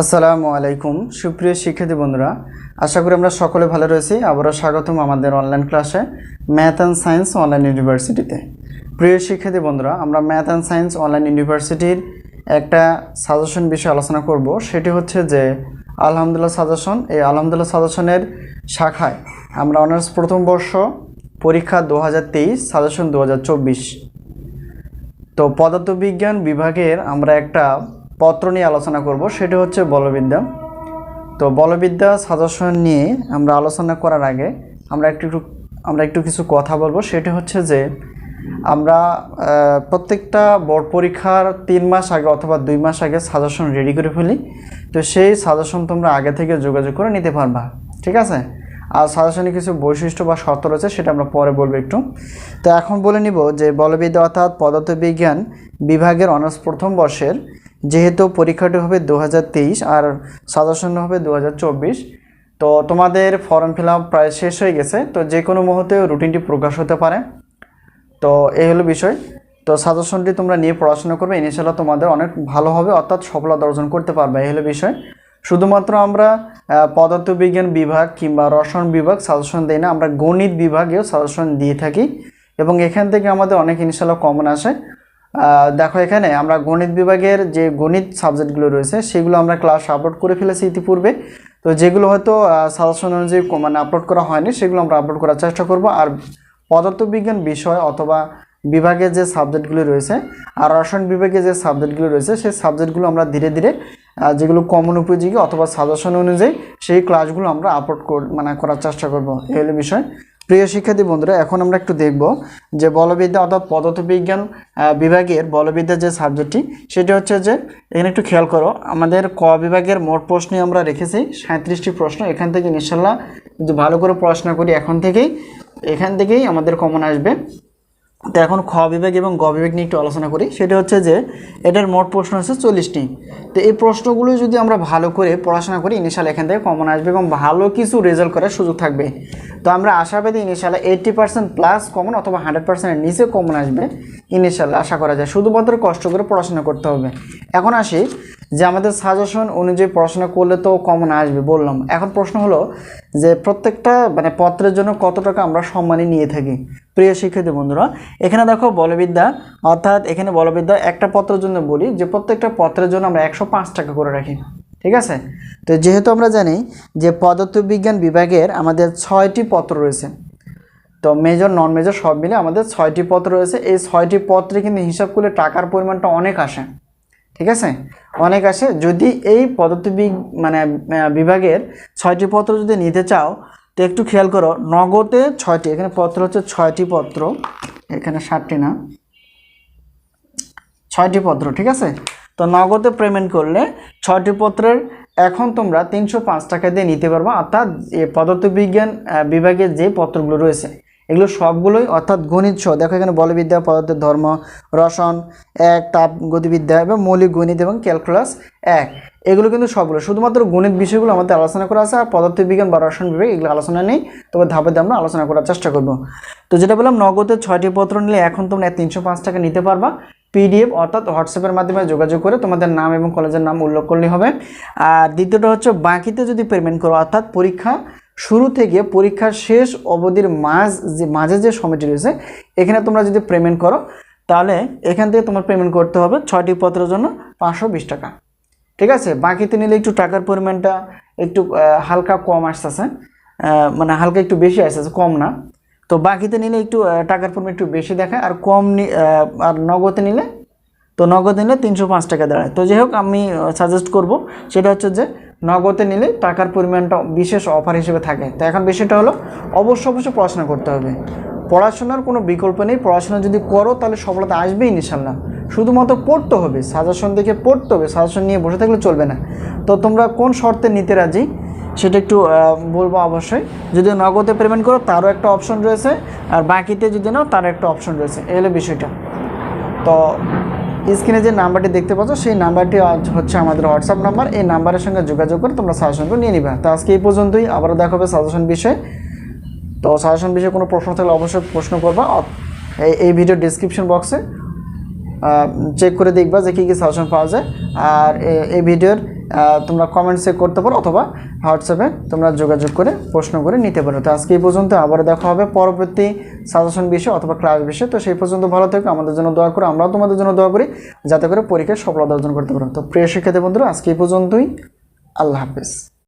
আসসালামু আলাইকুম। সুপ্রিয় শিক্ষার্থী বন্ধুরা, আশা করি আমরা সকলে ভালো রয়েছি। আবারও স্বাগতম আমাদের অনলাইন ক্লাসে ম্যাথ অ্যান্ড সায়েন্স অনলাইন ইউনিভার্সিটিতে প্রিয় শিক্ষার্থী বন্ধুরা, আমরা ম্যাথ অ্যান্ড সায়েন্স অনলাইন ইউনিভার্সিটির একটা সাজেশন বিষয়ে আলোচনা করব। সেটি হচ্ছে যে, আলহামদুলিল্লাহ সাজেশন এই আলহামদুলিল্লাহ সাজেশনের শাখায় আমরা অনার্স প্রথম বর্ষ পরীক্ষা দু হাজার তেইশ সাজেশন দু হাজার চব্বিশ। তো পদার্থবিজ্ঞান বিভাগের আমরা একটা পত্র নিয়ে আলোচনা করব, সেটি হচ্ছে বলবিদ্যা। তো বলবিদ্যা সাজেশন নিয়ে আমরা আলোচনা করার আগে আমরা একটু একটু, আমরা একটু কিছু কথা বলব। সেটি হচ্ছে যে আমরা প্রত্যেকটা বোর্ড পরীক্ষার তিন মাস আগে অথবা দুই মাস আগে সাজেশন রেডি করে ফেলি। তো সেই সাজেশন তোমরা আগে থেকে যোগাযোগ করে নিতে পারবা, ঠিক আছে? আর সাজেশনে কিছু বৈশিষ্ট্য বা শর্ত রয়েছে, সেটা আমরা পরে বলব একটু। তো এখন বলে নিব যে বলবিদ্যা অর্থাৎ পদার্থবিজ্ঞান বিভাগের অনার্স প্রথম বর্ষের যেহেতু পরীক্ষাটি হবে দু হাজার তেইশ আর সাজেশন হবে দু হাজার চব্বিশ, তো তোমাদের ফর্ম ফিল আপ প্রায় শেষ হয়ে গেছে, তো যে কোনো মুহূর্তে রুটিনটি প্রকাশ হতে পারে। তো এই হলো বিষয়। তো সাজেশনটি তোমরা নিয়ে পড়াশোনা করবে ইনশাল্লাহ তোমাদের অনেক ভালো হবে, অর্থাৎ সফলতা অর্জন করতে পারবে, এই হলো বিষয়। শুধুমাত্র আমরা পদার্থবিজ্ঞান বিভাগ কিংবা রসায়ন বিভাগ সাজেশন দিই না, আমরা গণিত বিভাগেও সাজেশন দিয়ে থাকি। এবং এখান থেকে আমাদের অনেক ইনশাল্লাহ কমন আসে। দেখো এখানে আমরা গণিত বিভাগের যে গণিত সাবজেক্টগুলো রয়েছে, সেগুলো আমরা ক্লাস আপলোড করে ফেলেছি ইতিপূর্বে। তো যেগুলো হয়তো সাজেশন অনুযায়ী মানে আপলোড করা হয়নি, সেগুলো আমরা আপলোড করার চেষ্টা করব। আর পদার্থবিজ্ঞান বিষয় অথবা বিভাগের যে সাবজেক্টগুলো রয়েছে, আর রসায়ন বিভাগে যে সাবজেক্টগুলো রয়েছে, সেই সাবজেক্টগুলো আমরা ধীরে ধীরে যেগুলো কমন উপযোগী অথবা সাজেশন অনুযায়ী, সেই ক্লাসগুলো আমরা আপলোড মানে করার চেষ্টা করব। এই হলো বিষয়। প্রিয় শিক্ষার্থী বন্ধুরা, এখন আমরা একটু দেখব যে বলবিদ্যা অর্থাৎ পদার্থবিজ্ঞান বিভাগের বলবিদ্যা যে সাবজেক্টটি সেটি হচ্ছে যে এখানে একটু খেয়াল করো, আমাদের ক বিভাগের মোট প্রশ্নে আমরা রেখেছি সাঁত্রিশটি প্রশ্ন, এখান থেকে ইনশাল্লাহ যদি ভালো করে পড়াশোনা করি এখন থেকেই, এখান থেকেই আমাদের কমন আসবে। তো এখন খ বিভাগ এবং গ বিভাগ নিয়ে একটু আলোচনা করি। সেটা হচ্ছে যে, এটার মোট প্রশ্ন হচ্ছে চল্লিশটি। তো এই প্রশ্নগুলো যদি আমরা ভালো করে পড়াশোনা করি, ইনিশাল এখান থেকে কমন আসবে এবং ভালো কিছু রেজাল্ট করার সুযোগ থাকবে। তো আমরা আশাবাদী ইনিশালে এইট্টি পার্সেন্ট প্লাস কমন অথবা হান্ড্রেড পার্সেন্টের নিচে কমন আসবে ইনিশাল, আশা করা যায়। শুধুমাত্র কষ্ট করে পড়াশোনা করতে হবে। এখন আসি যে আমাদের সাজেশন অনুযায়ী পড়াশোনা করলে তো কমন আসবে, বললাম। এখন প্রশ্ন হলো যে প্রত্যেকটা মানে পত্রের জন্য কত টাকা আমরা সম্মানী নিয়ে থাকি? প্রিয় শিক্ষার্থী বন্ধুরা, এখানে দেখো বলবিদ্যা, অর্থাৎ এখানে বলবিদ্যা একটা পত্রের জন্য বলি যে প্রত্যেকটা পত্রের জন্য আমরা একশো পাঁচ টাকা করে রাখি, ঠিক আছে? তো যেহেতু আমরা জানি যে পদার্থবিজ্ঞান বিভাগের আমাদের ছয়টি পত্র রয়েছে, তো মেজর নন মেজর সব মিলে আমাদের ছয়টি পত্র রয়েছে। এই ছয়টি পত্রে কিন্তু হিসাব করলে টাকার পরিমাণটা অনেক আসে, ঠিক আছে? অনেক আসে যদি এই পদার্থবিগ মানে বিভাগের ছয়টি পত্র যদি নিতে চাও, তো একটু খেয়াল করো, নগদে ছয়টি, এখানে পত্র হচ্ছে ছয়টি পত্র, এখানে ষাটটি না, ছয়টি পত্র, ঠিক আছে? তো নগদে পেমেন্ট করলে ছয়টি পত্রের এখন তোমরা তিনশো পাঁচ টাকা দিয়ে নিতে পারবা। অর্থাৎ পদার্থবিজ্ঞান বিভাগের যে পত্রগুলো রয়েছে এগুলো সবগুলোই অর্থাৎ গণিত সহ। দেখো এখানে বলবিদ্যা পদার্থের ধর্ম রসন এক, তাপ, গতিবিদ্যা এবং মৌলিক গণিত এবং ক্যালকুলাস এক। এগুলো কিন্তু সবগুলো। শুধুমাত্র গণিত বিষয়গুলো আমাদের আলোচনা করা আছে আর পদার্থবিজ্ঞান বা রসায়ন বিভাগ এগুলো আলোচনা নেই, তবে ধাপে ধাপে আমরা আলোচনা করার চেষ্টা করব। তো যেটা বললাম, নগদে ছয়টি পত্র নিলে এখন তোমরা তিনশো পাঁচ টাকা নিতে পারবা। পিডিএফ অর্থাৎ হোয়াটসঅ্যাপের মাধ্যমে যোগাযোগ করে তোমাদের নাম এবং কলেজের নাম উল্লেখ করলেই হবে। আর দ্বিতীয়টা হচ্ছে, বাকিতে যদি পেমেন্ট করো, অর্থাৎ পরীক্ষা শুরু থেকে পরীক্ষার শেষ অবধির মাঝ যে, মাঝে যে সময়টি রয়েছে, এখানে তোমরা যদি পেমেন্ট করো, তাহলে এখান থেকে তোমার পেমেন্ট করতে হবে ছয়টি পত্রের জন্য পাঁচশো বিশ টাকা। ঠিক আছে? বাকিতে নিলে একটু টাকার পরিমাণটা একটু হালকা কম আসতেছে। মানে হালকা একটু বেশি আসতেছে, কম না। তো বাকিতে নিলে একটু টাকার পরিমাণ একটু বেশি দেখায়। আর কম আর নগদে নিলে, তো নগদে নিলে তিনশো পাঁচ টাকা দাঁড়ায় তো যাই হোক, আমি সাজেস্ট করব, সেটা হচ্ছে যে নগদে নিলে টাকার পরিমাণটা বিশেষ অফার হিসেবে থাকে। তো এখন বিষয়টা হলো, অবশ্য অবশ্যই পড়াশোনা করতে হবে। পড়াশোনার কোনো বিকল্প নেই। পড়াশোনা যদি করো, তাহলে সফলতা আসবেই ইনশাল্লাহ শুধুমাত্র পড়তে হবে। সাজেশন দেখে পড়তে হবে। সাজেশন নিয়ে বসে থাকলে চলবে না। তো তোমরা কোন শর্তে নিতে রাজি, সেটা একটু বলব অবশ্যই। যদি নগদে পেমেন্ট করো, তারও একটা অপশন রয়েছে। আর বাকিতে যদি নাও তারও একটা অপশন রয়েছে। এই হলো বিষয়টা। তো স্ক্রিনে যে নাম্বারটি দেখতে পাচ্ছ, সেই নাম্বারটি হচ্ছে আমাদের হোয়াটসঅ্যাপ নাম্বার এই নাম্বারের সঙ্গে যোগাযোগ করে তোমরা সাজেশনগুলো নিয়ে নিবে। তো আজকে এই পর্যন্তই। আবারও দেখা হবে সাজেশন বিষয়ে। তো সাজেশন বিষয়ে কোনো প্রশ্ন থাকলে অবশ্যই প্রশ্ন করবা। এই এই ভিডিও ডিসক্রিপশন বক্সে চেক করে দেখবা যে কী কী সাজেশন পাওয়া যায়। আর এই ভিডিওর তোমরা কমেন্টসে করতে পারো অথবা হোয়াটসঅ্যাপে তোমরা যোগাযোগ করে প্রশ্ন করে নিতে পারো। তো আজকে এই পর্যন্ত আবার দেখা হবে পরবর্তী সাজেশন বিষয় অথবা ক্লাস বিষয়ে। তো সেই পর্যন্ত ভালো থেকো, আমাদের জন্য দোয়া করে, আমরাও তোমাদের জন্য দোয়া করি, যাতে করে পরীক্ষায় সফলতা অর্জন করতে পারো। তো প্রিয় শিক্ষার্থী বন্ধুরা, আজকে এই পর্যন্তই। আল্লাহ হাফিজ।